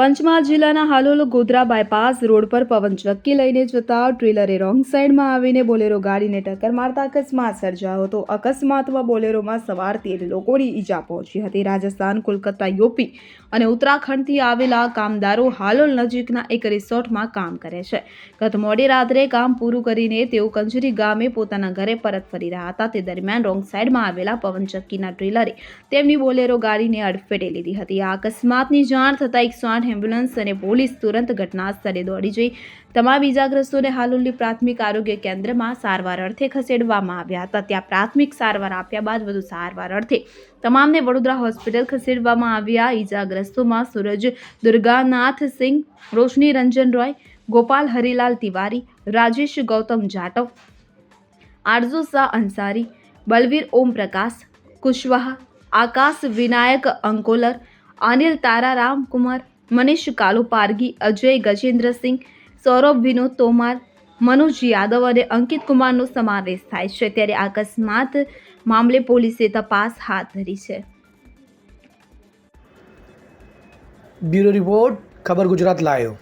પંચમહાલ જિલ્લાના Halol Godhra bypass road પર પવન ચક્કી લઈને જતા ટ્રેલરે રોંગ સાઈડમાં આવીને બોલેરો ગાડીને ટક્કર મારતા અકસ્માત સર્જાયો હતો. અકસ્માતમાં બોલેરોમાં સવાર તેર લોકોની ઈજા પહોંચી હતી. રાજસ્થાન, કોલકાતા, યુપી અને ઉત્તરાખંડથી આવેલા કામદારો હાલોલ નજીકના એક રિસોર્ટમાં કામ કરે છે. ગત મોડી રાત્રે કામ પૂરું કરીને તેઓ કંજરી ગામે પોતાના ઘરે પરત ફરી રહ્યા હતા. તે દરમિયાન રોંગ સાઈડમાં આવેલા પવન ચક્કીના ટ્રેલરે તેમની બોલેરો ગાડીને અડફેટે લીધી હતી. આ અકસ્માતની જાણ થતાં એકસો આઠ એમ્બ્યુલન્સ અને પોલીસ તુરંત ઘટના દોડી જઈ. તમામ ઇજાગ્રસ્તોને હાલોલની પ્રાથમિક આરોગ્ય કેન્દ્રમાં સારવાર અર્થે ખસેડવામાં આવ્યા હતા. ત્યાં પ્રાથમિક સારવાર આપ્યા બાદ વધુ સારવાર અર્થે તમામને વડોદરા હોસ્પિટલ ખસેડવામાં આવ્યા. ઇજાગ્રસ્તોમાં સુરજ દુર્ગાનાથ સિંહ, રોશની રંજન રોય, ગોપાલ હરિલાલ તિવારી, રાજેશ ગૌતમ જાટવ, આરઝુ શાહ અંસારી, બલવીર ઓમ પ્રકાશ કુશવાહા, આકાશ વિનાયક અંકોલર, અનિલ તારારામ કુમાર મનીષ કાલુ પારગી અજય ગજેન્દ્રસિંહ, સૌરભ વિનોદ તોમાર, મનોજ યાદવ અને અંકિત કુમારનો સમાવેશ થાય છે. ત્યારે અકસ્માત મામલે પોલીસે તપાસ હાથ ધરી છે. બ્યુરો રિપોર્ટ, ખબર ગુજરાત લાયો